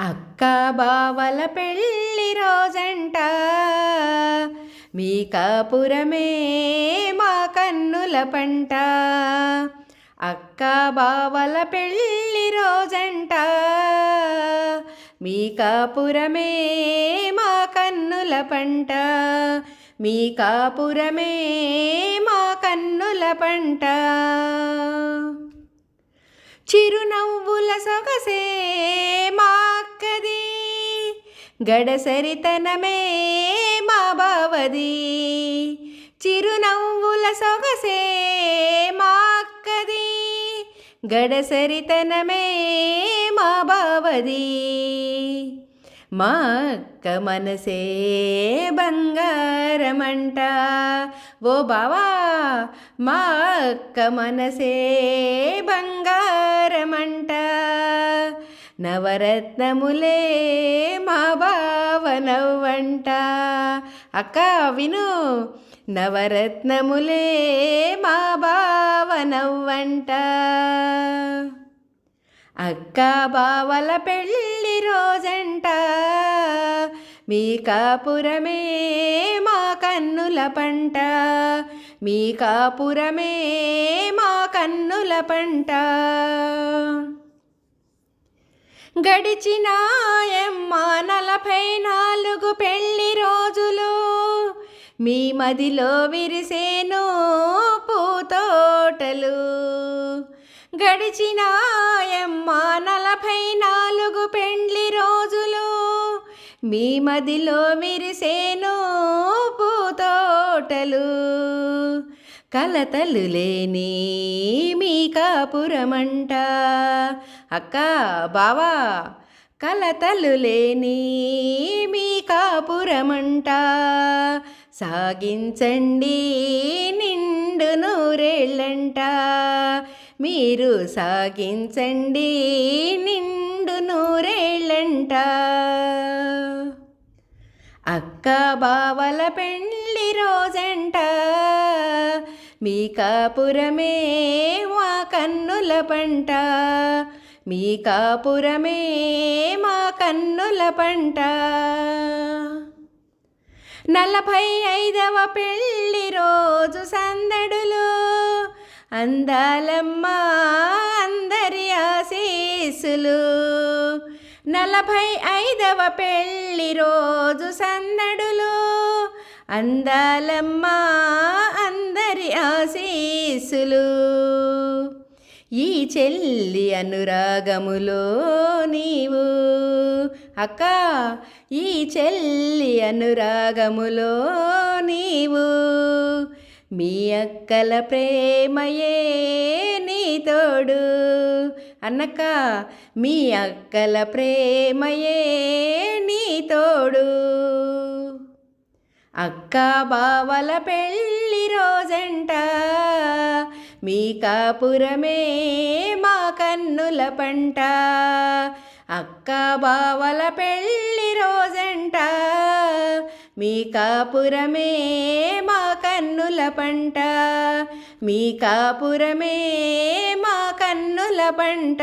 అక్క బావల పెళ్ళి రోజంట. మీ కాపురమే మా కన్నుల పంట. అక్క బావల పెళ్ళి రోజంట. మీ కాపురమే మా కన్నుల పంట. మీ కాపురమే మా కన్నుల పంట. చిరునవ్వుల సొగసే మా గడసరితనమే మా బావది. చిరునవ్వుల సొగసే మా అక్కది. గడసరితనమే మా బావది. మా అక్క మనసే బంగారమంట. ఓ బావా మా అక్క మనసే బంగారమంట. నవరత్నములే మా బావ నవ్వంట అక్క విను. నవరత్నములే మా బావ నవ్వంట అక్క బావల పెళ్ళి రోజంట. మీ కాపురమే మా కన్నుల పంట. మీ కాపురమే మా కన్నుల పంట. గడిచినాయమ్మ నలభై నాలుగు పెళ్ళి రోజులు. మీ మదిలో విరిసేను పూతోటలు. గడిచినాయమ్మ నలభై నాలుగు పెండ్లి రోజులు. మీ మదిలో విరిసేను పూతోటలు. కలతలు లేని మీ కాపురమంట. అక్క బావా కలతలు లేని మీ కాపురమంట. సాగించండి నిండు నూరేళ్ళంట. మీరు సాగించండి నిండు నూరేళ్ళంట. అక్క బావల పెళ్ళి రోజంట. మీ కాపురమే మా కన్నుల పంట. మీ కాపురమే మా కన్నుల పంట. నలభై ఐదవ పెళ్ళి రోజు సందడులు అందాలమ్మ అందరి ఆశీస్సులు. నలభై ఐదవ పెళ్ళి రోజు సందడులు అందాలమ్మ ఆశీసులు ఈ చెల్లి అనురాగములో నీవు. అక్క ఈ చెల్లి అనురాగములో నీవు. మీ అక్కల ప్రేమయే నీ తోడు. అన్నక్క మీ అక్కల ప్రేమయే నీ తోడు. అక్క బావల పెళ్ళి రోజంట. మీ కాపురమే మా కన్నుల పంట. అక్క బావల పెళ్ళి రోజంట. మీ కాపురమే మా కన్నుల పంట. మీ కాపురమే మా కన్నుల పంట.